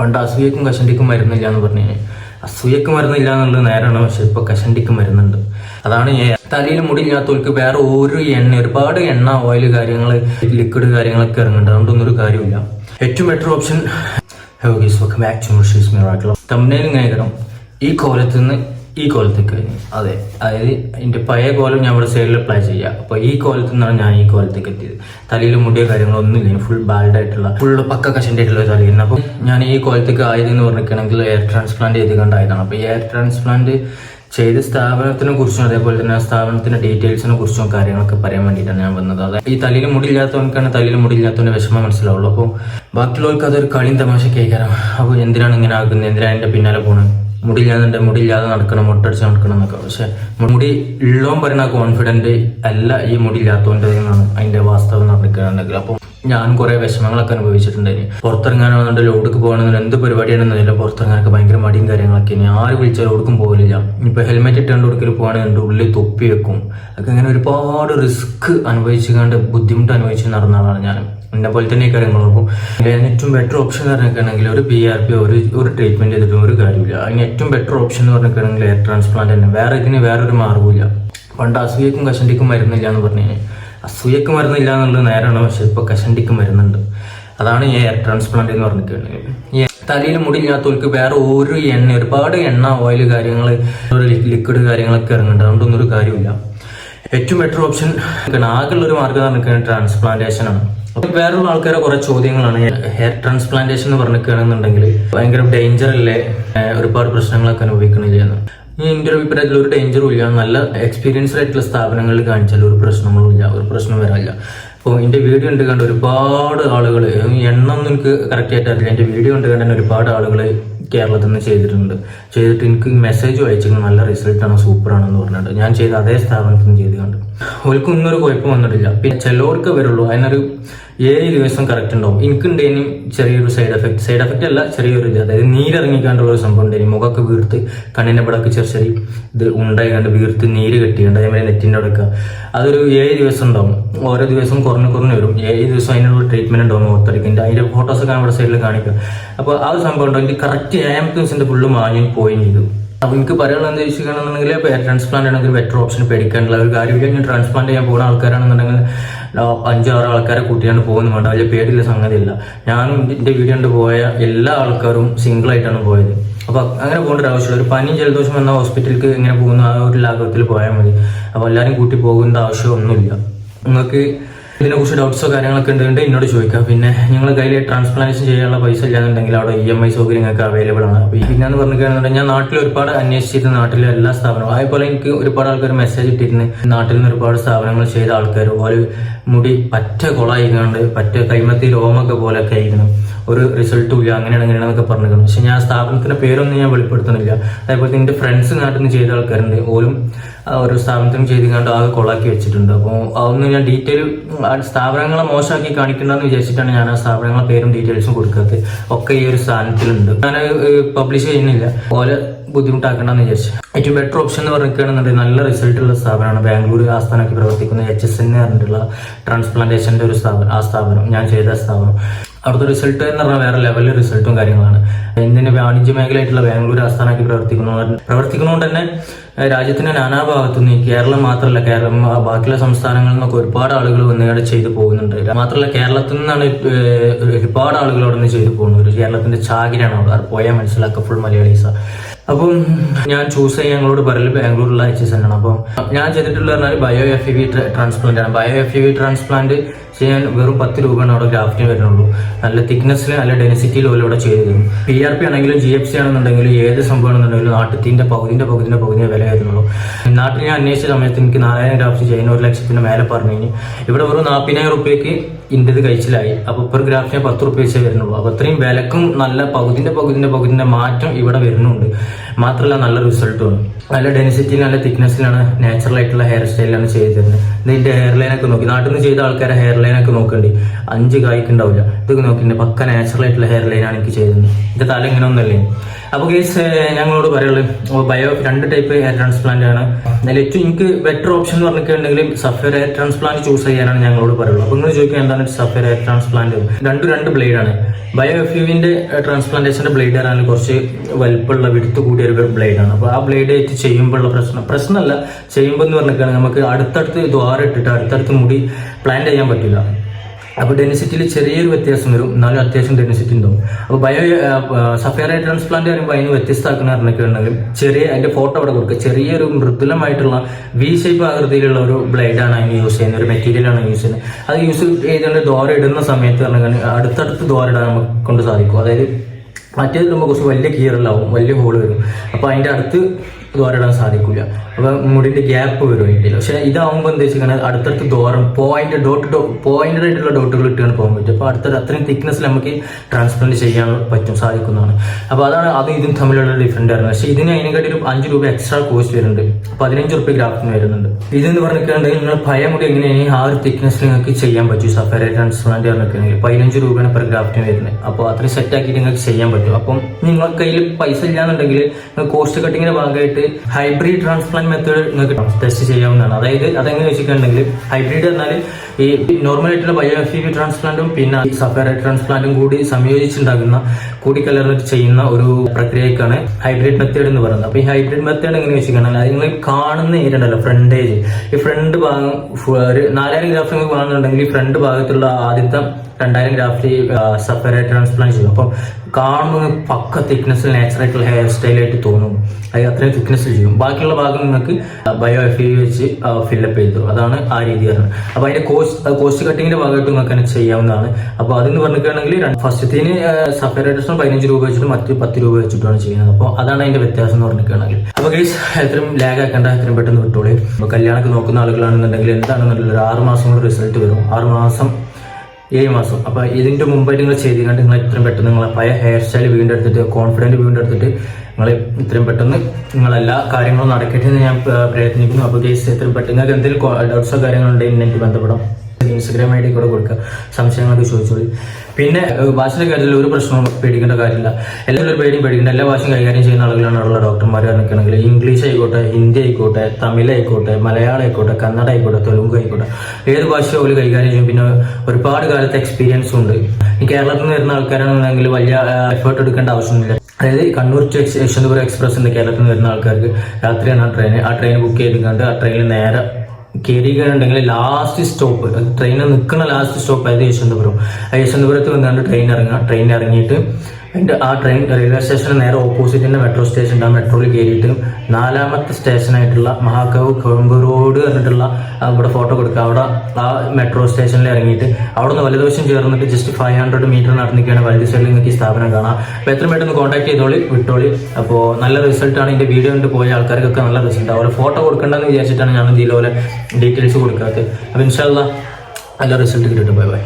പണ്ട് അസൂയക്കും കഷണ്ടിക്കും മരുന്നില്ല എന്ന് പറഞ്ഞു അസൂയക്ക് മരുന്നില്ല എന്നുള്ളത് നേരാണ് പക്ഷെ ഇപ്പൊ കശണ്ടിക്ക് മരുന്നുണ്ട്. അതാണ് തലയിൽ മുടിയില്ലാത്തവർക്ക് വേറെ ഒരു എണ്ണ ഒരുപാട് എണ്ണ ഓയിൽ കാര്യങ്ങൾ ലിക്വിഡ് കാര്യങ്ങളൊക്കെ ഇറങ്ങുന്നുണ്ട്. അതുകൊണ്ടൊന്നും ഒരു കാര്യമില്ല ഏറ്റവും ബെറ്റർ ഓപ്ഷൻ ബാക്ക് ടു ഇങ്ങനെ ഈ കോലത്തിൽ നിന്ന് ഈ കോലത്തേക്ക് കഴിഞ്ഞു അതെ അതായത് എന്റെ പഴയ കോലം ഞാൻ ഇവിടെ സൈഡിൽ അപ്ലൈ ചെയ്യുക. അപ്പോൾ ഈ കോലത്തിൽ നിന്നാണ് ഞാൻ ഈ കോലത്തേക്ക് എത്തിയത് തലയിൽ മുടിയോ കാര്യങ്ങളൊന്നും ഇല്ല. ഫുൾ ബാൽഡ് ആയിട്ടുള്ള ഫുൾ പക്ക കഷന്റെ ആയിട്ടുള്ള തലയിൽ അപ്പോൾ ഞാൻ ഈ കോലത്തേക്ക് ആയതെന്ന് പറഞ്ഞിരിക്കണമെങ്കിൽ എയർ ട്രാൻസ്പ്ലാന്റ് ചെയ്ത് കണ്ടായതാണ് അപ്പോൾ എയർ ട്രാൻസ്പ്ലാന്റ് ചെയ്ത സ്ഥാപനത്തിനെ കുറിച്ചും അതേപോലെ തന്നെ സ്ഥാപനത്തിന്റെ ഡീറ്റെയിൽസിനെ കുറിച്ചും കാര്യങ്ങളൊക്കെ പറയാൻ വേണ്ടിയിട്ടാണ് ഞാൻ വന്നത്. അതായത് ഈ തലയിൽ മുടിയില്ലാത്തവനക്കാണ് തലയിൽ മുടിയില്ലാത്തവന്റെ വിഷമം മനസ്സിലാവുള്ളൂ. അപ്പോൾ ബാക്കിയുള്ളവർക്ക് അതൊരു കളിയും തമാശ കേൾക്കാരം അപ്പോൾ എന്തിനാണ് ഇങ്ങനെ ആകുന്നത്? എന്തിനാണ് എന്റെ പിന്നാലെ പോകണം മുടിയില്ലാതെ മുടിയില്ലാതെ നടക്കണം മുട്ടടിച്ച് നടക്കണം എന്നൊക്കെ. പക്ഷെ മുടി ഉള്ളോൻ പറയുന്ന കോൺഫിഡന്റ് അല്ല ഈ മുടിയില്ലാത്തവന്റെ എന്നാണ് അതിന്റെ വാസ്തവം നടക്കുകയാണെങ്കിൽ അപ്പോൾ ഞാൻ കുറേ വിഷമങ്ങളൊക്കെ അനുഭവിച്ചിട്ടുണ്ടായിരുന്നു പുറത്തിറങ്ങാനാണെന്നുണ്ട് ലോഡിക്ക് പോകണമെന്നുണ്ട് എന്ത് പരിപാടിയാണെന്നില്ല പുറത്തിറങ്ങാനൊക്കെ ഭയങ്കര മടിയും കാര്യങ്ങളൊക്കെ ഇനി. ആര് വിളിച്ചാൽ ലോഡിക്കും പോകില്ല ഇപ്പൊ ഹെൽമെറ്റ് ഇട്ടുകൊണ്ട് ഒടുക്കൽ പോകുകയാണെന്നുണ്ട് ഉള്ളിൽ തൊപ്പി വെക്കും. ഒക്കെ ഇങ്ങനെ ഒരുപാട് റിസ്ക് അനുഭവിച്ചുകൊണ്ട് ബുദ്ധിമുട്ട് അനുഭവിച്ച് നടന്ന ആളാണ് ഞാൻ എന്നെ പോലെ തന്നെ കാര്യങ്ങൾ അപ്പോൾ ഏറ്റവും ബെറ്റർ ഓപ്ഷൻ എന്ന് പറഞ്ഞിട്ടുണ്ടെങ്കിൽ ഒരു പി ആർ പി ഒരു ഒരു ട്രീറ്റ്മെന്റ് ചെയ്തിട്ടും ഒരു കാര്യമില്ല അതിന് ഏറ്റവും ബെറ്റർ ഓപ്ഷൻ എന്ന് പറഞ്ഞിട്ടുണ്ടെങ്കിൽ എയർ ട്രാൻസ്പ്ലാന്റ് തന്നെ. വേറെ ഇതിന് വേറൊരു മാർഗമില്ല പണ്ട് അസൂയക്കും കഷണ്ടിക്കും മരുന്നില്ല എന്ന് പറഞ്ഞു കഴിഞ്ഞാൽ അസൂയക്ക് മരുന്നില്ല എന്നുള്ളത് നേരാണ്. പക്ഷെ ഇപ്പൊ കഷണ്ടിക്ക് മരുന്നുണ്ട്. അതാണ് ഈ എയർ ട്രാൻസ്പ്ലാന്റ് എന്ന് പറഞ്ഞിട്ടുണ്ടെങ്കിൽ. തലയിൽ മുടിയില്ലാത്തവർക്ക് വേറെ ഒരു എണ്ണ ഒരുപാട് എണ്ണ ഓയിൽ കാര്യങ്ങൾ ലിക്വിഡ് കാര്യങ്ങളൊക്കെ ഇറങ്ങുന്നുണ്ട്. അതുകൊണ്ടൊന്നും ഒരു കാര്യമില്ല ഏറ്റവും ബെറ്റർ ഓപ്ഷൻ ആകെയുള്ള ഒരു മാർഗം എന്ന് പറഞ്ഞാൽ ട്രാൻസ്പ്ലാന്റേഷൻ ആണ്. വേറൊരു ആൾക്കാരെ കുറെ ചോദ്യങ്ങളാണ്. ഹെയർ ട്രാൻസ്പ്ലാന്റേഷൻ എന്ന് പറഞ്ഞിരിക്കുകയാണെന്നുണ്ടെങ്കിൽ ഭയങ്കര ഡേഞ്ചർ അല്ലേ? ഒരുപാട് പ്രശ്നങ്ങളൊക്കെ അനുഭവിക്കണില്ല എന്ന്. എന്റെ ഒരു അഭിപ്രായത്തിൽ ഒരു ഡേഞ്ചറും ഇല്ല. നല്ല എക്സ്പീരിയൻസ്ഡ് ആയിട്ടുള്ള സ്ഥാപനങ്ങളിൽ കാണിച്ചാൽ ഒരു പ്രശ്നങ്ങളും ഇല്ല. ഒരു പ്രശ്നം വരാനില്ല. അപ്പോൾ എന്റെ വീഡിയോ ഉണ്ട് കണ്ട് ഒരുപാട് ആളുകൾ എണ്ണം എനിക്ക് കറക്റ്റ് ആയിട്ട് അറിയില്ല. എന്റെ വീഡിയോ ഉണ്ട് കണ്ട് ഒരുപാട് ആളുകൾ കേരളത്തിൽ നിന്ന് ചെയ്തിട്ടുണ്ട്. ചെയ്തിട്ട് എനിക്ക് മെസ്സേജ് അയച്ചിരുന്നു നല്ല റിസൾട്ടാണ് സൂപ്പറാണെന്ന് പറഞ്ഞിട്ട്. ഞാൻ ചെയ്ത അതേ സ്ഥാപനത്തിൽ നിന്ന് ചെയ്ത് കണ്ട്. അവർക്ക് ഇന്നൊരു കുഴപ്പം വന്നിട്ടില്ല. പിന്നെ ചിലവർക്ക് വരുള്ളൂ. അതിനൊരു ഏഴ് ദിവസം കറക്റ്റ് ഉണ്ടാവും. എനിക്കുണ്ടേനും ചെറിയൊരു സൈഡ് എഫക്ട് സൈഡ് എഫക്റ്റ് അല്ല ചെറിയൊരു ഇത്. അതായത് നീരിറങ്ങിക്കാണ്ടുള്ള ഒരു സംഭവം ഉണ്ടായിരുന്നു മുഖമൊക്കെ വീർത്ത് കണ്ണിന്റെ പടക്ക് ചെറിയ ചെറിയ ഇത് ഉണ്ടായി കണ്ട് വീർത്ത് നീര് കെട്ടിയുണ്ട് അതേമാതിരി നെറ്റിന്റെ അടക്കുക അതൊരു ഏഴ് ദിവസം ഉണ്ടാവും. ഓരോ ദിവസം കുറഞ്ഞ് കുറഞ്ഞ് വരും. ഏഴ് ദിവസം അതിനുള്ള ട്രീറ്റ്മെന്റ് ഉണ്ടാവും മുഖത്തടിക്കുന്നത് അതിന്റെ ഫോട്ടോസ് ഒക്കെ നമ്മുടെ സൈഡിൽ കാണിക്കുക അപ്പോൾ ആ ഒരു സംഭവം ഉണ്ടെങ്കിൽ കറക്റ്റ് ഏഴാമത്തെ ദിവസത്തിന്റെ ഫുള്ള് മാഞ്ഞു പോയി ചെയ്തു. അപ്പൊ എനിക്ക് പറയാനുള്ള എന്താ ചോദിക്കുകയാണെന്നുണ്ടെങ്കിൽ ട്രാൻസ്പ്ലാന്റ് ആണെങ്കിൽ ബെറ്റർ ഓപ്ഷൻ പേടിക്കാനുള്ള ഒരു കാര്യമില്ല ഞാൻ ട്രാൻസ്പ്ലാന്റ് ചെയ്യാൻ പോകുന്ന ആൾക്കാരാണെന്നുണ്ടെങ്കിൽ അഞ്ചാറ് ആൾക്കാരെ കൂട്ടിയാണ് പോകുന്നത് വേണ്ട വലിയ പേടിയുള്ള സംഗതിയില്ല. ഞാനും എന്റെ വീഡിയോ കൊണ്ട് പോയ എല്ലാ ആൾക്കാരും സിംഗിൾ ആയിട്ടാണ് പോയത്. അപ്പൊ അങ്ങനെ പോകേണ്ട ഒരു ആവശ്യമില്ല. ഒരു പനി ജലദോഷം വന്ന ഹോസ്പിറ്റലിലേക്ക് ഇങ്ങനെ പോകുന്ന ആ ഒരു ലാഘവത്തിൽ പോയാൽ മതി. അപ്പൊ എല്ലാവരും കൂട്ടി പോകേണ്ട ആവശ്യമൊന്നുമില്ല. നിങ്ങൾക്ക് ഇതിനെക്കുറിച്ച് ഡൗട്ട്സോ കാര്യങ്ങളൊക്കെ ഉണ്ടെങ്കിൽ എന്നോട് ചോദിക്കാം. പിന്നെ നിങ്ങൾ കയ്യിൽ ട്രാൻസ്പ്ലാന്റേഷൻ ചെയ്യാനുള്ള പൈസ ഇല്ലാന്നുണ്ടെങ്കിൽ അവിടെ ഇ എം ഐ സൗകര്യങ്ങളൊക്കെ അവൈലബിൾ ആണ്. പിന്നെ എന്ന് പറഞ്ഞിട്ടുണ്ടെങ്കിൽ ഞാൻ നാട്ടിൽ ഒരുപാട് അന്വേഷിച്ചിരുന്ന. നാട്ടിലെ എല്ലാ സ്ഥാപനവും അതേപോലെ എനിക്ക് ഒരുപാട് ആൾക്കാർ മെസ്സേജ് ഇട്ടിരുന്നു. നാട്ടിൽ നിന്ന് ഒരുപാട് സ്ഥാപനങ്ങൾ ചെയ്ത ആൾക്കാർ ഒരു മുടി പറ്റ കൊളായിക്കാണ്ട് പറ്റ കൈമത്തി രോമൊക്കെ പോലെയൊക്കെ ആയിരുന്നു. ഒരു റിസൾട്ടും ഇല്ല അങ്ങനെയാണ് അങ്ങനെയാണെന്നൊക്കെ പറഞ്ഞിരുന്നു പക്ഷെ ഞാൻ സ്ഥാപനത്തിന്റെ പേരൊന്നും ഞാൻ വെളിപ്പെടുത്തുന്നില്ല. അതേപോലെ എന്റെ ഫ്രണ്ട്സ് നാട്ടിൽ നിന്ന് ചെയ്ത ആൾക്കാരുണ്ട്. ഓരും ഒരു സ്ഥാപനത്തിനും ചെയ്ത് കണ്ട് ആകെ കൊളാക്കി വെച്ചിട്ടുണ്ട്. അപ്പോൾ അതൊന്നും ഞാൻ ഡീറ്റെയിൽ സ്ഥാപനങ്ങളെ മോശമാക്കി കാണിക്കണ്ടെന്ന് വിചാരിച്ചിട്ടാണ് ഞാൻ ആ സ്ഥാപനങ്ങളെ പേരും ഡീറ്റെയിൽസും കൊടുക്കാത്തത്. ഒക്കെ ഈ ഒരു സ്ഥാനത്തിലുണ്ട് ഞാൻ പബ്ലിഷ് ചെയ്യുന്നില്ല. പോലെ ബുദ്ധിമുട്ടാക്കണ്ടെന്ന് വിചാരിച്ചു. ഏറ്റവും ബെറ്റർ ഓപ്ഷൻ എന്ന് പറഞ്ഞിട്ടുണ്ടെങ്കിൽ നല്ല റിസൾട്ട് ഉള്ള സ്ഥാപനമാണ് ബാംഗ്ലൂർ ആസ്ഥാനമാക്കി പ്രവർത്തിക്കുന്ന എച്ച് എസ് എൻ പറഞ്ഞിട്ടുള്ള ട്രാൻസ്പ്ലാന്റേഷന്റെ ഒരു സ്ഥാപനം ആ സ്ഥാപനം ഞാൻ ചെയ്ത സ്ഥാപനം. അവിടുത്തെ റിസൾട്ട് എന്ന് പറഞ്ഞാൽ വേറെ ലെവലിൽ റിസൾട്ടും കാര്യങ്ങളാണ്. ഇന്ത്യൻ വാണിജ്യ മേഖലയായിട്ടുള്ള ബാംഗ്ലൂർ ആസ്ഥാനമാക്കി പ്രവർത്തിക്കുന്നു പ്രവർത്തിക്കുന്നതുകൊണ്ട് തന്നെ രാജ്യത്തിന്റെ രാജ്യത്തിന്റെ നാനാഭാഗത്തുനിന്ന് ഈ കേരളം മാത്രമല്ല കേരളം ബാക്കിയുള്ള സംസ്ഥാനങ്ങളിൽ നിന്നൊക്കെ ഒരുപാട് ആളുകൾ വന്ന് ഇവിടെ ചെയ്തു പോകുന്നുണ്ട്. മാത്രമല്ല കേരളത്തിൽ നിന്നാണ് ഒരുപാട് ആളുകൾ അവിടെ നിന്ന് ചെയ്തു പോകുന്നത്. കേരളത്തിന്റെ ചാകിരാണ് അവിടെ. പോയാൽ മനസ്സിലാക്കുക ഫുൾ മലയാളീസാ. അപ്പം ഞാൻ ചൂസ് ചെയ്യാൻ ഞങ്ങളോട് പറയൽ ബാംഗ്ലൂരിലുള്ള എച്ച് എസ് എൻ ആണ്. അപ്പം ഞാൻ ചെയ്തിട്ടുള്ള പറഞ്ഞാൽ bio F E V transplant ആണ്. Bio F E V transplant ചെയ്യാൻ വെറും പത്ത് രൂപയാണ് അവിടെ ഗ്രാഫ്റ്റിന് വരുന്നുള്ളൂ. നല്ല തിക്നെസ്സിൽ നല്ല ഡെൻസിറ്റിയിൽ പോലും ഇവിടെ ചെയ്തു തരും പി ആർ പി ആണെങ്കിലും ജി എഫ് സി ആണെന്നുണ്ടെങ്കിലും ഏത് സംഭവമാണെന്നുണ്ടെങ്കിലും നാട്ടിന്റെ പകുതിന്റെ പകുതിന്റെ പകുതിന്റെ വില വരുന്നുള്ളൂ. നാട്ടിൽ ഞാൻ അന്വേഷിച്ച സമയത്ത് എനിക്ക് നാലായിരം ഗ്രാഫ്റ്റ് ചെയ്യുന്ന ഒരു ലക്ഷത്തിന് മേലെ പറഞ്ഞു കഴിഞ്ഞാൽ ഇവിടെ വെറും നാൽപ്പതിനായിരം റുപ്യക്ക് ഇന്റത് കഴിച്ചിലായി. അപ്പൊ പെർ ഗ്രാഫിന് പത്ത് റുപ്യ വെച്ചേ വരുന്നുള്ളൂ. അപ്പൊ അത്രയും വിലക്കും നല്ല പകുതിന്റെ പകുതിന്റെ പകുതിന്റെ മാറ്റം ഇവിടെ വരുന്നുണ്ട്. മാത്രമല്ല നല്ല റിസൾട്ടും നല്ല ഡെൻസിറ്റിയിൽ നല്ല തിക്നെസ്സിലാണ് നാച്ചുറൽ ആയിട്ടുള്ള ഹെയർ സ്റ്റൈലാണ് ചെയ്ത് തരുന്നത്. ഇതിന്റെ ഹെയർ ലൈനൊക്കെ നോക്കി. നാട്ടിൽ നിന്ന് ചെയ്ത ആൾക്കാരെ ഹെയർ ലൈൻ ഒക്കെ നോക്കേണ്ടി. അഞ്ച് കായ്ക്കുണ്ടാവില്ല. ഇതൊക്കെ നോക്കി പക്ക നാച്ചുറൽ ആയിട്ടുള്ള ഹെയർ ലൈനാണ് എനിക്ക് ചെയ്തത് എന്റെ തല ഇങ്ങനെ ഒന്നല്ലേ? അപ്പോൾ കേസ് ഞങ്ങളോട് പറയുള്ളൂ ബയോ രണ്ട് ടൈപ്പ് ഹെയർ ട്രാൻസ്പ്ലാന്റ് ആണ്. അതിൽ ഏറ്റവും എനിക്ക് ബെറ്റർ ഓപ്ഷൻ എന്ന് പറഞ്ഞിട്ടുണ്ടെങ്കിൽ സഫയർ ഹെയർ ട്രാൻസ്പ്ലാന്റ് ചൂസ് ചെയ്യാനാണ് ഞങ്ങളോട് പറയുള്ളൂ. അപ്പോൾ നിങ്ങൾ ചോദിക്കുക എന്താണ് സഫയർ ഹെയർ ട്രാൻസ്പ്ലാന്റ് രണ്ടും രണ്ട് ബ്ലേഡ് ബയോ എഫ്യുവിന്റെ ട്രാൻസ്പ്ലാന്റേഷന്റെ ബ്ലേഡ് ആണെങ്കിൽ കുറച്ച് വലുപ്പമുള്ള വിടുത്ത് കൂടിയ ഒരു ബ്ലേഡ് ആണ്. അപ്പോൾ ആ ബ്ലേഡ് ആയിട്ട് ചെയ്യുമ്പോഴുള്ള പ്രശ്നം പ്രശ്നമല്ല. ചെയ്യുമ്പോൾ എന്ന് പറഞ്ഞിട്ടാണ് നമുക്ക് അടുത്തടുത്ത് ദ്വാരം ഇട്ടിട്ട് അടുത്തടുത്ത് മുടി പ്ലാൻ ചെയ്യാൻ പറ്റില്ല അപ്പോൾ ഡെൻസിറ്റിയിൽ ചെറിയൊരു വ്യത്യാസം വരും. എന്നാലും അത്യാവശ്യം ഡെൻസിറ്റി ഉണ്ടാവും. അപ്പോൾ ബയോ സഫയർ ട്രാൻസ്പ്ലാന്റ് പറയുമ്പോൾ അതിന് വ്യത്യസ്തമാക്കുന്ന പറഞ്ഞിട്ടുണ്ടെങ്കിൽ ചെറിയ അതിന്റെ ഫോട്ടോ അവിടെ കൊടുക്കുക. ചെറിയൊരു മൃദുലമായിട്ടുള്ള വി ഷേപ്പ് ആകൃതിയിലുള്ള ഒരു ബ്ലേഡാണ് അതിന് യൂസ് ചെയ്യുന്നത്. ഒരു മെറ്റീരിയലാണ് യൂസ് ചെയ്യുന്നത്. അത് യൂസ് ചെയ്തുകൊണ്ട് ദോര ഇടുന്ന സമയത്ത് പറഞ്ഞാൽ അടുത്തടുത്ത് ദോര ഇടാൻ നമുക്ക് കൊണ്ട് സാധിക്കും. അതായത് മറ്റേത് നമുക്ക് കുറച്ച് വലിയ കീറലാവും വലിയ ഹോൾ വരും. അപ്പോൾ അതിന്റെ അടുത്ത് ദോരയിടാൻ സാധിക്കില്ല അപ്പോൾ മുടിന്റെ ഗ്യാപ്പ് വരും ഇതിൽ പക്ഷേ ഇതാവുമ്പോൾ എന്താ വെച്ചാൽ അടുത്തടുത്ത് ദോരം പോയിന്റ് ഡോട്ട് ഡോ പോയിന്റഡ് ആയിട്ടുള്ള ഡോട്ടുകൾ ഇട്ടാണ് പോകാൻ പറ്റും. അപ്പോൾ അടുത്തത് അത്രയും തിക്നെസ്സിൽ നമുക്ക് ട്രാൻസ്പ്ലാന്റ് ചെയ്യാൻ പറ്റും സാധിക്കുന്നതാണ്. അപ്പോൾ അതാണ് അത് ഇതും തമ്മിലുള്ള ഡിഫറന്റ് ആയിരുന്നു. പക്ഷേ ഇതിന് അതിനെക്കാട്ടി ഒരു അഞ്ച് രൂപ എക്സ്ട്രാ കോസ്റ്റ് വരുന്നുണ്ട്. പതിനഞ്ച് റുപ്യ ഗ്രാഫിന് വരുന്നുണ്ട്. ഇതെന്ന് പറഞ്ഞിട്ടുണ്ടെങ്കിൽ നിങ്ങൾ പഴയ മുടി എങ്ങനെയാണെങ്കിൽ ആ ഒരു തിക്നെസ്സിൽ നിങ്ങൾക്ക് ചെയ്യാൻ പറ്റും? സഫേര ട്രാൻസ്പ്ലാന്റ് പറഞ്ഞിട്ടുണ്ടെങ്കിൽ പതിനഞ്ച് രൂപയാണ് പെർ ഗ്രാഫിന് വരുന്നത്. അപ്പോൾ അത്രയും സെറ്റ് ആക്കിയിട്ട് നിങ്ങൾക്ക് ചെയ്യാൻ പറ്റും. അപ്പം നിങ്ങൾ കയ്യിൽ പൈസ ഇല്ലാന്നുണ്ടെങ്കിൽ കോസ്റ്റ് കട്ടിങ്ങിന്റെ ഭാഗമായിട്ട് ഹൈബ്രിഡ് ട്രാൻസ്പ്ലാന്റ് മെത്തേഡ് നിങ്ങൾക്ക് ടെസ്റ്റ് ചെയ്യാവുന്നതാണ്. അതായത് അതെങ്ങനെ വെച്ചിട്ടുണ്ടെങ്കിൽ ഹൈബ്രിഡ് എന്നാൽ ഈ നോർമൽ ആയിട്ടുള്ള ബയോഫിബി ട്രാൻസ്പ്ലാന്റും പിന്നെ സഫേറ ട്രാൻസ്പ്ലാന്റും കൂടി സംയോജിച്ചുണ്ടാകുന്ന കൂടിക്കലർന്നിട്ട് ചെയ്യുന്ന ഒരു പ്രക്രിയക്കാണ് ഹൈബ്രിഡ് മെത്തേഡ് എന്ന് പറയുന്നത്. അപ്പൊ ഈ ഹൈബ്രിഡ് മെത്തേഡ് എങ്ങനെ വെച്ചിട്ടുണ്ടെങ്കിൽ അത് നിങ്ങൾ കാണുന്ന ഏരിയ ഉണ്ടല്ലോ ഫ്രണ്ടേജ് ഈ ഫ്രണ്ട് ഭാഗം ഒരു നാലായിരം ഗ്രാഫ് നിങ്ങൾക്ക് കാണുന്നുണ്ടെങ്കിൽ ഫ്രണ്ട് ഭാഗത്തുള്ള ആദ്യത്തെ രണ്ടായിരം ഗ്രാഫിൽ സെപ്പറേറ്റ് ട്രാൻസ്പ്ലാന്റ് ചെയ്യും അപ്പം കാണുന്ന പക്ക തിക്നെസ്സിൽ നാച്ചുറായിട്ടുള്ള ഹെയർ സ്റ്റൈലായിട്ട് തോന്നും. അത് അത്രയും തിക്നെസ്സിൽ ചെയ്യും. ബാക്കിയുള്ള ഭാഗം നിങ്ങൾക്ക് ബയോ എഫ് വെച്ച് ഫില്ലപ്പ് ചെയ്തു. അതാണ് ആ രീതി പറയുന്നത് അപ്പോൾ അതിന്റെ കോസ്റ്റ് കോസ്റ്റ് കട്ടിങ്ങിന്റെ ഭാഗമായിട്ട് നിങ്ങൾക്ക് തന്നെ ചെയ്യാവുന്നതാണ്. അപ്പോൾ അതെന്ന് പറഞ്ഞിട്ടുണ്ടെങ്കിൽ ഫസ്റ്റത്തിന് സെപ്പറേറ്റ് പതിനഞ്ച് രൂപ വെച്ചിട്ട് മറ്റ് പത്ത് രൂപ വെച്ചിട്ടാണ് ചെയ്യുന്നത്. അപ്പോൾ അതാണ് അതിന്റെ വ്യത്യാസം എന്ന് പറഞ്ഞിട്ടുണ്ടെങ്കിൽ. അപ്പോൾ ഗൈസ് എത്രയും ലാഗ് ആക്കേണ്ട എത്രയും പെട്ടെന്ന് വിട്ടോളി. അപ്പോൾ കല്യാണമൊക്കെ നോക്കുന്ന ആളുകളാണെന്നുണ്ടെങ്കിൽ എന്താണെന്നുണ്ടെങ്കിൽ ഒരു ആറ് മാസം കൊണ്ട് റിസൾട്ട് വരും. ആറ് മാസം ഏഴ് മാസം. അപ്പോൾ ഇതിന്റെ മുമ്പായിട്ട് നിങ്ങൾ ചെയ്തുകൊണ്ട് നിങ്ങൾ ഇത്രയും പെട്ടെന്ന് നിങ്ങളെ പഴയ ഹെയർ സ്റ്റൈൽ വീണ്ടും എടുത്തിട്ട് കോൺഫിഡന്റ് വീണ്ടും എടുത്തിട്ട് നിങ്ങൾ ഇത്രയും പെട്ടെന്ന് നിങ്ങൾ എല്ലാ കാര്യങ്ങളും നടക്കട്ടെ എന്ന് ഞാൻ പ്ര- പ്രയത്നിക്കുന്നു. അപ്പോൾ കേസ് ഇത്രയും പെട്ടെന്ന് നിങ്ങൾക്ക് എന്തെങ്കിലും ഡൗട്ട്സോ കാര്യങ്ങളുണ്ടെങ്കിൽ എനിക്ക് ബന്ധപ്പെടാം. ഇൻസ്റ്റഗ്രാം ഐ ഡി കൂടെ കൊടുക്കുക. സംശയങ്ങളൊക്കെ ചോദിച്ചോളി. പിന്നെ ഭാഷയുടെ കാര്യത്തിൽ ഒരു പ്രശ്നവും പേടിക്കേണ്ട കാര്യമില്ല. എല്ലാവരും പേടിയും പേടിക്കേണ്ട. എല്ലാ ഭാഷയും കൈകാര്യം ചെയ്യുന്ന ആളുകളാണ് ഉള്ള ഡോക്ടർമാർ നിൽക്കണമെങ്കിൽ ഇംഗ്ലീഷ് ആയിക്കോട്ടെ ഹിന്ദി ആയിക്കോട്ടെ തമിഴ് ആയിക്കോട്ടെ മലയാളം ആയിക്കോട്ടെ കന്നഡ ആയിക്കോട്ടെ തെലുങ്ക് ആയിക്കോട്ടെ. ഏത് ഭാഷ അവർ കൈകാര്യം ചെയ്യും. പിന്നെ ഒരുപാട് കാലത്തെ എക്സ്പീരിയൻസ് ഉണ്ട്. കേരളത്തിൽ നിന്ന് വരുന്ന ആൾക്കാരാണെന്നുണ്ടെങ്കിൽ വലിയ എഫേർട്ട് എടുക്കേണ്ട ആവശ്യമില്ല അതായത് കണ്ണൂർ യശ്വന്തപുരം എക്സ്പ്രസ് ഉണ്ട് കേരളത്തിൽ നിന്ന് വരുന്ന ആൾക്കാർക്ക്. രാത്രിയാണ് ആ ട്രെയിൻ ആ ട്രെയിൻ ബുക്ക് ചെയ്തിട്ടുണ്ട് ആ ട്രെയിനിൽ നേരെ കയറിയിട്ടുണ്ടെങ്കിൽ ലാസ്റ്റ് സ്റ്റോപ്പ് ട്രെയിൻ നിൽക്കുന്ന ലാസ്റ്റ് സ്റ്റോപ്പ് ആയത് യശ്വന്തപുരം. യശ്വന്തപുരത്ത് വന്നാണ്ട് ട്രെയിൻ ഇറങ്ങുക ട്രെയിൻ ഇറങ്ങിയിട്ട് അതിന്റെ ആ ട്രെയിൻ റെയിൽവേ സ്റ്റേഷന് നേരെ ഓപ്പോസിറ്റ് തന്നെ മെട്രോ സ്റ്റേഷൻ ആ മെട്രോയിൽ കയറിയിട്ട് നാലാമത്തെ സ്റ്റേഷനായിട്ടുള്ള മഹാകവ് കുഴമ്പ് റോഡ് പറഞ്ഞിട്ടുള്ള ഇവിടെ ഫോട്ടോ കൊടുക്കുക. അവിടെ ആ മെട്രോ സ്റ്റേഷനിൽ ഇറങ്ങിയിട്ട് അവിടെ നിന്ന് വലതുവശം ചേർന്നിട്ട് ജസ്റ്റ് ഫൈവ് ഹൺഡ്രഡ് മീറ്റർ നടന്നിരിക്കുകയാണ് വലതു സൈഡിൽ നിങ്ങൾക്ക് ഈ സ്ഥാപനം കാണാം. അപ്പോൾ എത്രയും പെട്ടെന്ന് കോൺടാക്ട് ചെയ്തോളി വിട്ടോളി. അപ്പോൾ നല്ല റിസൾട്ടാണ് ഇതിന്റെ വീഡിയോ കണ്ട് പോയ ആൾക്കാർക്കൊക്കെ നല്ല റിസൾട്ട് അവരെ ഫോട്ടോ കൊടുക്കണ്ടെന്ന് വിചാരിച്ചിട്ടാണ് ഞാൻ ഇതിലൂടെ ഡീറ്റെയിൽസ് കൊടുക്കാത്തത്. അപ്പോൾ ഇൻഷാല്ല നല്ല റിസൾട്ട് കിട്ടിയിട്ട്. Bye bye